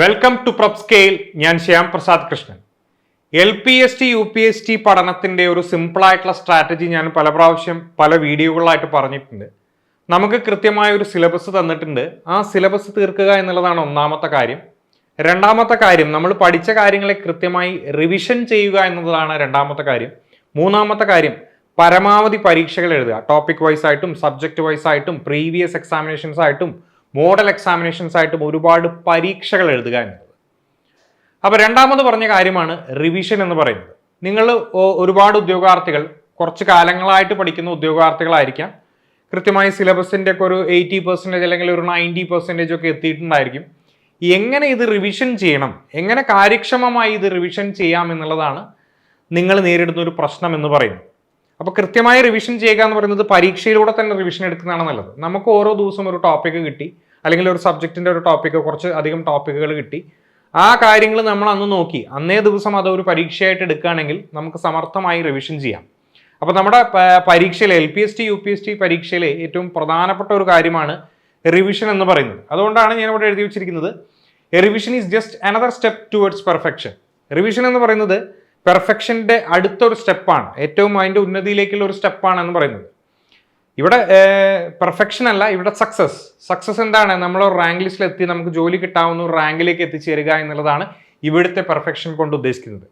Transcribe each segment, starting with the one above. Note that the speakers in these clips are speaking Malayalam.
വെൽക്കം ടു പ്രപ് സ്കെയിൽ ഞാൻ Shyam Prasad Krishnan. L P S T U P S T പഠനത്തിന്റെ ഒരു സിമ്പിളായിട്ടുള്ള സ്ട്രാറ്റജി ഞാൻ പല പ്രാവശ്യം പല വീഡിയോകളിലായിട്ട് പറഞ്ഞിട്ടുണ്ട്. നമുക്ക് കൃത്യമായ ഒരു സിലബസ് തന്നിട്ടുണ്ട്. ആ സിലബസ് തീർക്കുക എന്നുള്ളതാണ് ഒന്നാമത്തെ കാര്യം. രണ്ടാമത്തെ കാര്യം നമ്മൾ പഠിച്ച കാര്യങ്ങളെ കൃത്യമായി റിവിഷൻ ചെയ്യുക എന്നുള്ളതാണ് രണ്ടാമത്തെ കാര്യം. മൂന്നാമത്തെ കാര്യം പരമാവധി പരീക്ഷകൾ എഴുതുക. ടോപ്പിക് വൈസ് ആയിട്ടും സബ്ജക്റ്റ് വൈസ് ആയിട്ടും പ്രീവിയസ് എക്സാമിനേഷൻസ് ആയിട്ടും മോഡൽ എക്സാമിനേഷൻസ് ആയിട്ടും ഒരുപാട് പരീക്ഷകൾ എഴുതുക എന്നുള്ളത് അപ്പോൾ രണ്ടാമത് പറഞ്ഞ കാര്യമാണ് റിവിഷൻ എന്ന് പറയുന്നത്. നിങ്ങൾ ഒരുപാട് ഉദ്യോഗാർത്ഥികൾ കുറച്ച് കാലങ്ങളായിട്ട് പഠിക്കുന്ന ഉദ്യോഗാർത്ഥികളായിരിക്കാം. കൃത്യമായി സിലബസിന്റെ ഒക്കെ ഒരു എയ്റ്റി പെർസെന്റേജ് അല്ലെങ്കിൽ ഒരു നയന്റി പെർസെന്റേജ് ഒക്കെ എത്തിയിട്ടുണ്ടായിരിക്കും. എങ്ങനെ ഇത് റിവിഷൻ ചെയ്യണം? എങ്ങനെ കാര്യക്ഷമമായി ഇത് റിവിഷൻ ചെയ്യാം എന്നുള്ളതാണ് നിങ്ങൾ നേരിടുന്ന ഒരു പ്രശ്നം എന്ന് പറയുന്നത്. അപ്പോൾ കൃത്യമായി റിവിഷൻ ചെയ്യുക എന്ന് പറയുന്നത് പരീക്ഷയിലൂടെ തന്നെ റിവിഷൻ എടുക്കുന്നതാണ് നല്ലത്. നമുക്ക് ഓരോ ദിവസം ഒരു ടോപ്പിക്ക് കിട്ടി അല്ലെങ്കിൽ ഒരു സബ്ജക്റ്റിന്റെ ഒരു ടോപ്പിക്ക് കുറച്ച് അധികം ടോപ്പിക്കുകൾ കിട്ടി. ആ കാര്യങ്ങൾ നമ്മൾ അന്ന് നോക്കി. അന്നേ ദിവസം അത് ഒരു പരീക്ഷയായിട്ട് എടുക്കുകയാണെങ്കിൽ നമുക്ക് സമർത്ഥമായി റിവിഷൻ ചെയ്യാം. അപ്പോൾ നമ്മുടെ പരീക്ഷയിലെ L P S T U P S T പരീക്ഷയിലെ ഏറ്റവും പ്രധാനപ്പെട്ട ഒരു കാര്യമാണ് റിവിഷൻ എന്ന് പറയുന്നത്. അതുകൊണ്ടാണ് ഞാൻ ഇവിടെ എഴുതി വെച്ചിരിക്കുന്നത് revision is just another step towards perfection revision എന്ന് പറയുന്നത് പെർഫെക്ഷന്റെ അടുത്തൊരു സ്റ്റെപ്പാണ്. ഏറ്റവും അതിന്റെ ഉന്നതിയിലേക്കുള്ള ഒരു സ്റ്റെപ്പാണ് എന്ന് പറയുന്നത്. ഇവിടെ പെർഫെക്ഷൻ അല്ല ഇവിടെ സക്സസ്. സക്സസ് എന്താണ്? നമ്മൾ റാങ്ക് ലിസ്റ്റിൽ എത്തി നമുക്ക് ജോലി കിട്ടാവുന്ന റാങ്കിലേക്ക് എത്തിച്ചേരുക എന്നുള്ളതാണ് ഇവിടുത്തെ പെർഫെക്ഷൻ കൊണ്ട് ഉദ്ദേശിക്കുന്നത്.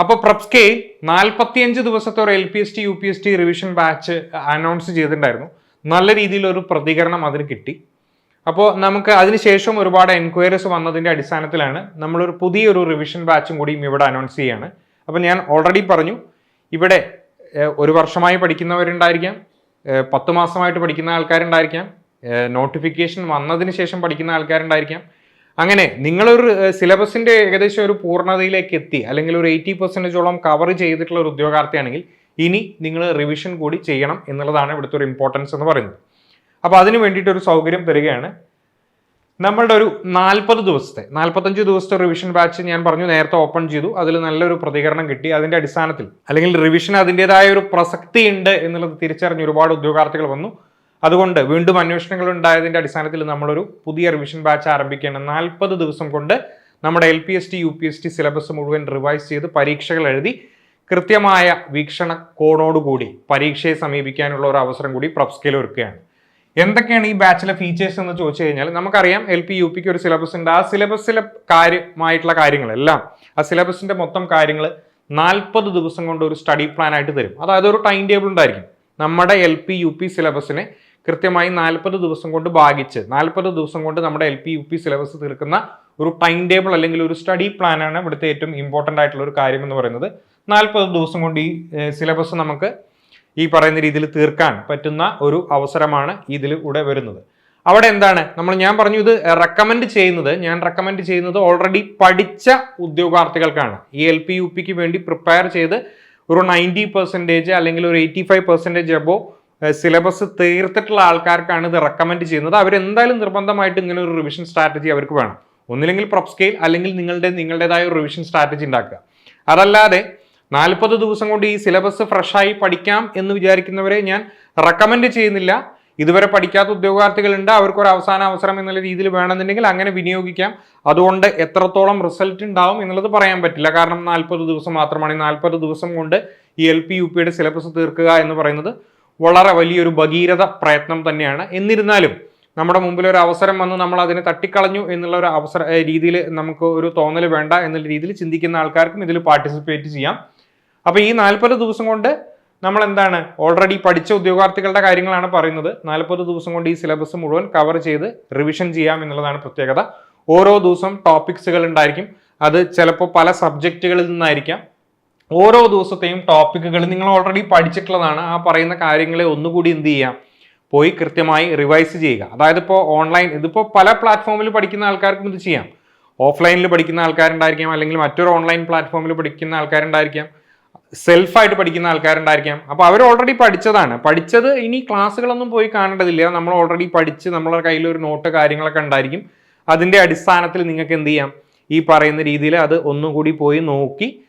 അപ്പോൾ പ്രപ്സ്കെ നാൽപ്പത്തിയഞ്ച് ദിവസത്തെ ഒരു L P S T U P S T revision batch announce ചെയ്തിട്ടുണ്ടായിരുന്നു. നല്ല രീതിയിലൊരു പ്രതികരണം അതിന് കിട്ടി. അപ്പോൾ നമുക്ക് അതിനുശേഷം ഒരുപാട് എൻക്വയറീസ് വന്നതിന്റെ അടിസ്ഥാനത്തിലാണ് നമ്മളൊരു പുതിയൊരു റിവിഷൻ ബാച്ചും കൂടിയും ഇവിടെ അനൗൺസ് ചെയ്യാണ്. അപ്പോൾ ഞാൻ ഓൾറെഡി പറഞ്ഞു ഇവിടെ ഒരു വർഷമായി പഠിക്കുന്നവരുണ്ടായിരിക്കാം പത്ത് മാസമായിട്ട് പഠിക്കുന്ന ആൾക്കാരുണ്ടായിരിക്കാം നോട്ടിഫിക്കേഷൻ വന്നതിന് ശേഷം പഠിക്കുന്ന ആൾക്കാരുണ്ടായിരിക്കാം. അങ്ങനെ നിങ്ങളൊരു സിലബസിന്റെ ഏകദേശം ഒരു പൂർണതയിലേക്ക് എത്തി അല്ലെങ്കിൽ ഒരു എയ്റ്റി പെർസെന്റേജോളം കവർ ചെയ്തിട്ടുള്ള ഒരു ഉദ്യോഗാർത്ഥിയാണെങ്കിൽ ഇനി നിങ്ങൾ റിവിഷൻ കൂടി ചെയ്യണം എന്നുള്ളതാണ് ഇവിടുത്തെ ഒരു ഇമ്പോർട്ടൻസ് എന്ന് പറയുന്നത്. അപ്പോൾ അതിന് വേണ്ടിയിട്ട് ഒരു സൗകര്യം തരികയാണ്. നമ്മളുടെ ഒരു നാൽപ്പത് ദിവസത്തെ നാൽപ്പത്തഞ്ച് ദിവസത്തെ റിവിഷൻ ബാച്ച് ഞാൻ പറഞ്ഞു നേരത്തെ ഓപ്പൺ ചെയ്തു. അതിൽ നല്ലൊരു പ്രതികരണം കിട്ടി. അതിന്റെ അടിസ്ഥാനത്തിൽ അല്ലെങ്കിൽ റിവിഷൻ അതിന്റെതായ ഒരു പ്രസക്തി ഉണ്ട് എന്നുള്ളത് തിരിച്ചറിഞ്ഞ് ഒരുപാട് ഉദ്യോഗാർത്ഥികൾ വന്നു. അതുകൊണ്ട് വീണ്ടും അന്വേഷണങ്ങൾ ഉണ്ടായതിന്റെ അടിസ്ഥാനത്തിൽ നമ്മളൊരു പുതിയ റിവിഷൻ ബാച്ച് ആരംഭിക്കുകയാണ്. നാൽപ്പത് ദിവസം കൊണ്ട് നമ്മുടെ L P S T U P S T syllabus മുഴുവൻ റിവൈസ് ചെയ്ത് പരീക്ഷകൾ എഴുതി കൃത്യമായ വീക്ഷണ കോണോടുകൂടി പരീക്ഷയെ സമീപിക്കാനുള്ള ഒരു അവസരം കൂടി പ്രൊപ്സ്കേൽ ഒരുക്കുകയാണ്. എന്തൊക്കെയാണ് ഈ ബാച്ചിലെ ഫീച്ചേഴ്സ് എന്ന് ചോദിച്ചു കഴിഞ്ഞാൽ നമുക്കറിയാം എൽ പി യു പിക്ക് ഒരു സിലബസ് ഉണ്ട്. ആ സിലബസിലെ കാര്യമായിട്ടുള്ള കാര്യങ്ങളെല്ലാം ആ സിലബസിന്റെ മൊത്തം കാര്യങ്ങൾ നാൽപ്പത് ദിവസം കൊണ്ട് ഒരു സ്റ്റഡി പ്ലാൻ ആയിട്ട് തരും. അതായത് ഒരു ടൈം ടേബിൾ ഉണ്ടായിരിക്കും. നമ്മുടെ എൽ പി യു പി സിലബസിനെ കൃത്യമായി നാൽപ്പത് ദിവസം കൊണ്ട് ഭാഗിച്ച് നാൽപ്പത് ദിവസം കൊണ്ട് നമ്മുടെ L P U P syllabus തീർക്കുന്ന ഒരു ടൈം ടേബിൾ അല്ലെങ്കിൽ ഒരു സ്റ്റഡി പ്ലാൻ ആണ് ഇവിടുത്തെ ഏറ്റവും ഇമ്പോർട്ടന്റ് ആയിട്ടുള്ള ഒരു കാര്യം എന്ന് പറയുന്നത്. നാൽപ്പത് ദിവസം കൊണ്ട് ഈ സിലബസ് നമുക്ക് ഈ പറയുന്ന രീതിയിൽ തീർക്കാൻ പറ്റുന്ന ഒരു അവസരമാണ് ഇതിലൂടെ വരുന്നത്. അവിടെ എന്താണ്? നമ്മൾ ഞാൻ പറഞ്ഞു ഇത് റെക്കമെൻഡ് ചെയ്യുന്നത് ഞാൻ റെക്കമെൻഡ് ചെയ്യുന്നത് ഓൾറെഡി പഠിച്ച ഉദ്യോഗാർത്ഥികൾക്കാണ്. ഈ എൽ പി യു പിക്ക് വേണ്ടി പ്രിപ്പയർ ചെയ്ത് ഒരു നയന്റി പെർസെന്റേജ് അല്ലെങ്കിൽ ഒരു eighty five percentage above syllabus തീർത്തിട്ടുള്ള ആൾക്കാർക്കാണ് ഇത് റെക്കമെൻഡ് ചെയ്യുന്നത്. അവരെന്തായാലും നിർബന്ധമായിട്ട് ഇങ്ങനെ ഒരു റിവിഷൻ സ്ട്രാറ്റജി അവർക്ക് വേണം. ഒന്നില്ലെങ്കിൽ പ്രൊപ് സ്കെയിൽ അല്ലെങ്കിൽ നിങ്ങളുടെ നിങ്ങളുടേതായ ഒരു റിവിഷൻ സ്ട്രാറ്റജി ഉണ്ടാക്കുക. അതല്ലാതെ നാൽപ്പത് ദിവസം കൊണ്ട് ഈ സിലബസ് ഫ്രഷായി പഠിക്കാം എന്ന് വിചാരിക്കുന്നവരെ ഞാൻ റെക്കമെൻഡ് ചെയ്യുന്നില്ല. ഇതുവരെ പഠിക്കാത്ത ഉദ്യോഗാർത്ഥികളുണ്ട്. അവർക്ക് ഒരു അവസാന അവസരം എന്നുള്ള രീതിയിൽ വേണമെന്നുണ്ടെങ്കിൽ അങ്ങനെ വിനിയോഗിക്കാം. അതുകൊണ്ട് എത്രത്തോളം റിസൾട്ട് ഉണ്ടാവും എന്നുള്ളത് പറയാൻ പറ്റില്ല. കാരണം നാൽപ്പത് ദിവസം മാത്രമാണ്. ഈ നാൽപ്പത് ദിവസം കൊണ്ട് ഈ എൽ പി യു പിയുടെ സിലബസ് തീർക്കുക എന്ന് പറയുന്നത് വളരെ വലിയൊരു ഭഗീരഥ പ്രയത്നം തന്നെയാണ്. എന്നിരുന്നാലും നമ്മുടെ മുമ്പിൽ ഒരു അവസരം വന്ന് നമ്മൾ അതിനെ തട്ടിക്കളഞ്ഞു എന്നുള്ള ഒരു അവസര രീതിയിൽ നമുക്ക് ഒരു തോന്നൽ വേണ്ട എന്നുള്ള രീതിയിൽ ചിന്തിക്കുന്ന ആൾക്കാർക്കും ഇതിൽ പാർട്ടിസിപ്പേറ്റ് ചെയ്യാം. അപ്പോൾ ഈ നാൽപ്പത് ദിവസം കൊണ്ട് നമ്മൾ എന്താണ് ഓൾറെഡി പഠിച്ച ഉദ്യോഗാർത്ഥികളുടെ കാര്യങ്ങളാണ് പറയുന്നത്. നാൽപ്പത് ദിവസം കൊണ്ട് ഈ സിലബസ് മുഴുവൻ കവർ ചെയ്ത് റിവിഷൻ ചെയ്യാം എന്നുള്ളതാണ് പ്രത്യേകത. ഓരോ ദിവസം ടോപ്പിക്സുകൾ ഉണ്ടായിരിക്കും. അത് ചിലപ്പോൾ പല സബ്ജക്റ്റുകളിൽ നിന്നായിരിക്കാം. ഓരോ ദിവസത്തെയും ടോപ്പിക്കുകൾ നിങ്ങൾ ഓൾറെഡി പഠിച്ചിട്ടുള്ളതാണ്. ആ പറയുന്ന കാര്യങ്ങളെ ഒന്നുകൂടി എന്ത് ചെയ്യാം? പോയി കൃത്യമായി റിവൈസ് ചെയ്യുക. അതായത് ഇപ്പോൾ ഓൺലൈൻ ഇതിപ്പോൾ പല പ്ലാറ്റ്ഫോമിൽ പഠിക്കുന്ന ആൾക്കാർക്കും ഇത് ചെയ്യാം. ഓഫ്ലൈനിൽ പഠിക്കുന്ന ആൾക്കാരുണ്ടായിരിക്കാം അല്ലെങ്കിൽ മറ്റൊരു ഓൺലൈൻ പ്ലാറ്റ്ഫോമിൽ പഠിക്കുന്ന ആൾക്കാരുണ്ടായിരിക്കാം. സെൽഫായിട്ട് പഠിക്കുന്ന ആൾക്കാരുണ്ടായിരിക്കാം. അപ്പോൾ അവർ ഓൾറെഡി പഠിച്ചതാണ്. പഠിച്ചത് ഇനി ക്ലാസ്സുകളൊന്നും പോയി കാണേണ്ടതില്ല. നമ്മൾ ഓൾറെഡി പഠിച്ച് നമ്മളെ കയ്യിൽ ഒരു നോട്ട് കാര്യങ്ങളൊക്കെ ഉണ്ടായിരിക്കും. അതിന്റെ അടിസ്ഥാനത്തിൽ നിങ്ങൾക്ക് എന്ത് ചെയ്യാം? ഈ പറയുന്ന രീതിയിൽ അത് ഒന്നുകൂടി പോയി നോക്കി.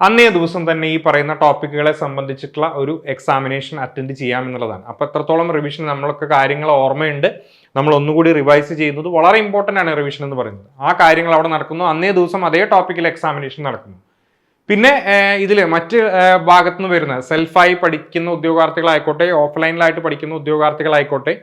അന്നേ ദിവസം തന്നെ ഈ പറയുന്ന ടോപ്പിക്കുകളെ സംബന്ധിച്ചിട്ടുള്ള ഒരു എക്സാമിനേഷൻ അറ്റൻഡ് ചെയ്യാം എന്നുള്ളതാണ്. അപ്പോൾ എത്രത്തോളം റിവിഷൻ നമ്മളൊക്കെ കാര്യങ്ങൾ ഓർമ്മയുണ്ട്. നമ്മൾ ഒന്നുകൂടി റിവൈസ് ചെയ്യുന്നത് വളരെ ഇമ്പോർട്ടന്റ് ആണ് റിവിഷൻ എന്ന് പറയുന്നത്. ആ കാര്യങ്ങൾ അവിടെ നടക്കുന്നു. അന്നേ ദിവസം അതേ ടോപ്പിക്കിൽ എക്സാമിനേഷൻ നടക്കുന്നു. പിന്നെ ഇതിൽ മറ്റ് ഭാഗത്തു നിന്ന് വരുന്ന സെൽഫായി പഠിക്കുന്ന ഉദ്യോഗാർത്ഥികളായിക്കോട്ടെ ഓഫ്ലൈനിലായിട്ട് പഠിക്കുന്ന ഉദ്യോഗാർത്ഥികളായിക്കോട്ടെ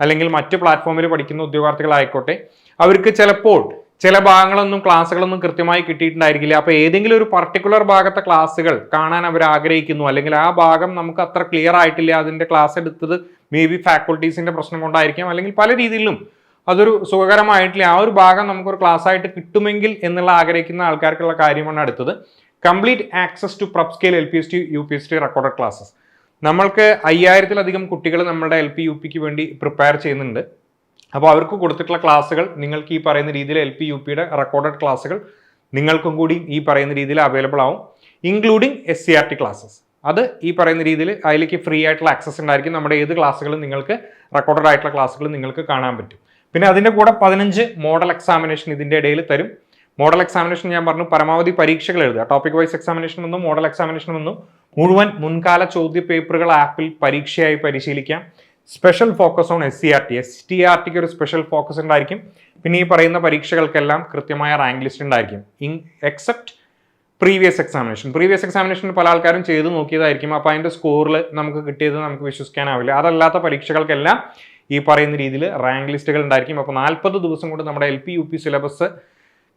അല്ലെങ്കിൽ മറ്റ് പ്ലാറ്റ്ഫോമിൽ പഠിക്കുന്ന ഉദ്യോഗാർത്ഥികളായിക്കോട്ടെ അവർക്ക് ചിലപ്പോൾ ചില ഭാഗങ്ങളൊന്നും ക്ലാസ്സുകളൊന്നും കൃത്യമായി കിട്ടിയിട്ടുണ്ടായിരിക്കില്ല. അപ്പോൾ ഏതെങ്കിലും ഒരു പർട്ടിക്കുലർ ഭാഗത്തെ ക്ലാസ്സുകൾ കാണാൻ അവർ ആഗ്രഹിക്കുന്നു. അല്ലെങ്കിൽ ആ ഭാഗം നമുക്ക് അത്ര ക്ലിയർ ആയിട്ടില്ല. അതിന്റെ ക്ലാസ് എടുത്തത് മേ ബി ഫാക്കൾട്ടീസിന്റെ പ്രശ്നം കൊണ്ടായിരിക്കാം. അല്ലെങ്കിൽ പല രീതിയിലും അതൊരു സുഖകരമായിട്ടില്ല. ആ ഒരു ഭാഗം നമുക്കൊരു ക്ലാസ് ആയിട്ട് കിട്ടുമെങ്കിൽ എന്നുള്ള ആഗ്രഹിക്കുന്ന ആൾക്കാർക്കുള്ള കാര്യമാണ് അടുത്തത്. Complete access to PrepScale L P S T U P S T recorded classes നമ്മൾക്ക് അയ്യായിരത്തിലധികം കുട്ടികൾ നമ്മുടെ എൽ പി യു പിക്ക് വേണ്ടി പ്രിപ്പയർ ചെയ്യുന്നുണ്ട്. അപ്പോൾ അവർക്ക് കൊടുത്തിട്ടുള്ള ക്ലാസ്സുകൾ നിങ്ങൾക്ക് ഈ പറയുന്ന രീതിയിൽ എൽ പി യു പിയുടെ റെക്കോർഡഡ് ക്ലാസ്സുകൾ നിങ്ങൾക്കും കൂടി ഈ പറയുന്ന രീതിയിൽ അവൈലബിൾ ആവും including S C R T classes അത് ഈ പറയുന്ന രീതിയിൽ അതിലേക്ക് ഫ്രീ ആയിട്ടുള്ള ആക്സസ് ഉണ്ടായിരിക്കും. നമ്മുടെ ഏത് ക്ലാസ്സുകളും നിങ്ങൾക്ക് റെക്കോർഡഡ് ആയിട്ടുള്ള ക്ലാസ്സുകൾ നിങ്ങൾക്ക് കാണാൻ പറ്റും. പിന്നെ അതിന്റെ കൂടെ പതിനഞ്ച് മോഡൽ എക്സാമിനേഷൻ ഇതിന്റെ ഇടയിൽ തരും. മോഡൽ എക്സാമിനേഷൻ ഞാൻ പറഞ്ഞു പരമാവധി പരീക്ഷകൾ എഴുതുക. ടോപ്പിക് വൈസ് എക്സാമിനേഷൻ വന്നു മോഡൽ എക്സാമിനേഷൻ വന്നു. മുഴുവൻ മുൻകാല ചോദ്യ പേപ്പറുകൾ ആപ്പിൽ പരീക്ഷയായി പരിശീലിക്കാം. Special focus on S C R T S T R T ഒരു സ്പെഷ്യൽ ഫോക്കസ് ഉണ്ടായിരിക്കും. പിന്നെ ഈ പറയുന്ന പരീക്ഷകൾക്കെല്ലാം കൃത്യമായ റാങ്ക് ലിസ്റ്റ് ഉണ്ടായിരിക്കും. In except previous examination previous examination പല ആൾക്കാരും ചെയ്ത് നോക്കിയതായിരിക്കും. അപ്പോൾ അതിന്റെ സ്കോറിൽ നമുക്ക് കിട്ടിയത് നമുക്ക് വിശ്വസിക്കാനാവില്ല. അതല്ലാത്ത പരീക്ഷകൾക്കെല്ലാം ഈ പറയുന്ന രീതിയിൽ റാങ്ക് ലിസ്റ്റുകൾ ഉണ്ടായിരിക്കും. അപ്പോൾ നാൽപ്പത് ദിവസം കൊണ്ട് നമ്മുടെ L P U P syllabus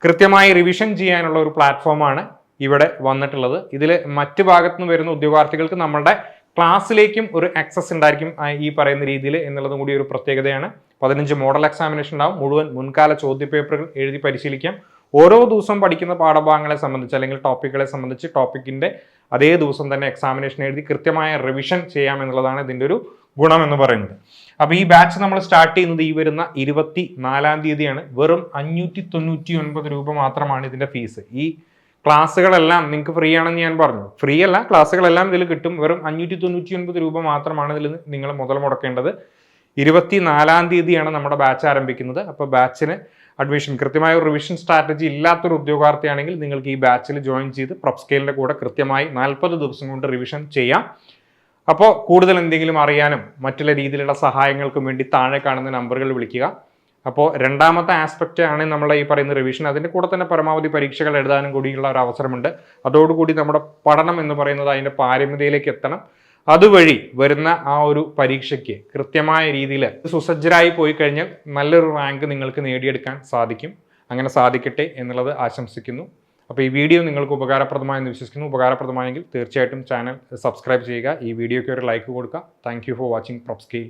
കൃത്യമായി റിവിഷൻ ചെയ്യാനുള്ള ഒരു പ്ലാറ്റ്ഫോമാണ് ഇവിടെ വന്നിട്ടുള്ളത്. ഇതിൽ മറ്റു ഭാഗത്തു നിന്ന് വരുന്ന ഉദ്യോഗാർത്ഥികൾക്ക് നമ്മുടെ ക്ലാസ്സിലേക്കും ഒരു ആക്സസ് ഉണ്ടായിരിക്കും ഈ പറയുന്ന രീതിയിൽ എന്നുള്ളതും കൂടി ഒരു പ്രത്യേകതയാണ്. പതിനഞ്ച് മോഡൽ എക്സാമിനേഷൻ ഉണ്ടാവും. മുഴുവൻ മുൻകാല ചോദ്യപേപ്പറുകൾ എഴുതി പരിശീലിക്കാം. ഓരോ ദിവസം പഠിക്കുന്ന പാഠഭാഗങ്ങളെ സംബന്ധിച്ച് അല്ലെങ്കിൽ ടോപ്പിക്കുകളെ സംബന്ധിച്ച് ടോപ്പിക്കിന്റെ അതേ ദിവസം തന്നെ എക്സാമിനേഷൻ എഴുതി കൃത്യമായ റിവിഷൻ ചെയ്യാം എന്നുള്ളതാണ് ഇതിന്റെ ഒരു ഗുണം എന്ന് പറയുന്നത്. അപ്പോൾ ഈ ബാച്ച് നമ്മൾ സ്റ്റാർട്ട് ചെയ്യുന്നത് ഈ വരുന്ന ഇരുപത്തി നാലാം തീയതിയാണ്. വെറും അഞ്ഞൂറ്റി തൊണ്ണൂറ്റി ഒൻപത് രൂപ മാത്രമാണ് ഇതിന്റെ ഫീസ് ഈ ക്ലാസ്സുകളെല്ലാം നിങ്ങൾക്ക് ഫ്രീ ആണെന്ന് ഞാൻ പറഞ്ഞു. ഫ്രീ അല്ല ക്ലാസ്സുകളെല്ലാം ഇതിൽ കിട്ടും. വെറും അഞ്ഞൂറ്റി തൊണ്ണൂറ്റി ഒൻപത് രൂപ മാത്രമാണ് ഇതിൽ നിങ്ങൾ മുതൽ മുടക്കേണ്ടത്. ഇരുപത്തി നാലാം തീയതിയാണ് നമ്മുടെ ബാച്ച് ആരംഭിക്കുന്നത്. അപ്പോൾ ബാച്ചിന് അഡ്മിഷൻ കൃത്യമായ ഒരു റിവിഷൻ സ്ട്രാറ്റജി ഇല്ലാത്തൊരു ഉദ്യോഗാർത്ഥിയാണെങ്കിൽ നിങ്ങൾക്ക് ഈ ബാച്ചിൽ ജോയിൻ ചെയ്ത് പ്രൊപ്സ്കെയിലിന്റെ കൂടെ കൃത്യമായി നാൽപ്പത് ദിവസം കൊണ്ട് റിവിഷൻ ചെയ്യാം. അപ്പോൾ കൂടുതൽ എന്തെങ്കിലും അറിയാനും മറ്റുള്ള രീതിയിലുള്ള സഹായങ്ങൾക്കും വേണ്ടി താഴെ കാണുന്ന നമ്പറുകൾ വിളിക്കുക. അപ്പോൾ രണ്ടാമത്തെ ആസ്പെക്റ്റ് ആണ് നമ്മളെ ഈ പറയുന്ന റിവിഷൻ അതിന്റെ കൂടെ തന്നെ പരമാവധി പരീക്ഷകൾ എഴുതാനും കൂടിയുള്ള ഒരു അവസരമുണ്ട്. അതോടുകൂടി നമ്മുടെ പഠനം എന്ന് പറയുന്നത് അതിന്റെ പാരമ്യതയിലേക്ക് എത്തണം. അതുവഴി വരുന്ന ആ ഒരു പരീക്ഷയ്ക്ക് കൃത്യമായ രീതിയിൽ സുസജ്ജരായി പോയി കഴിഞ്ഞാൽ നല്ലൊരു റാങ്ക് നിങ്ങൾക്ക് നേടിയെടുക്കാൻ സാധിക്കും. അങ്ങനെ സാധിക്കട്ടെ എന്നുള്ളത് ആശംസിക്കുന്നു. അപ്പോൾ ഈ വീഡിയോ നിങ്ങൾക്ക് ഉപകാരപ്രദമായെന്ന് വിശ്വസിക്കുന്നു. ഉപകാരപ്രദമായെങ്കിൽ തീർച്ചയായിട്ടും ചാനൽ സബ്സ്ക്രൈബ് ചെയ്യുക. ഈ വീഡിയോയ്ക്ക് ഒരു ലൈക്ക് കൊടുക്കുക. Thank for watching PrepScale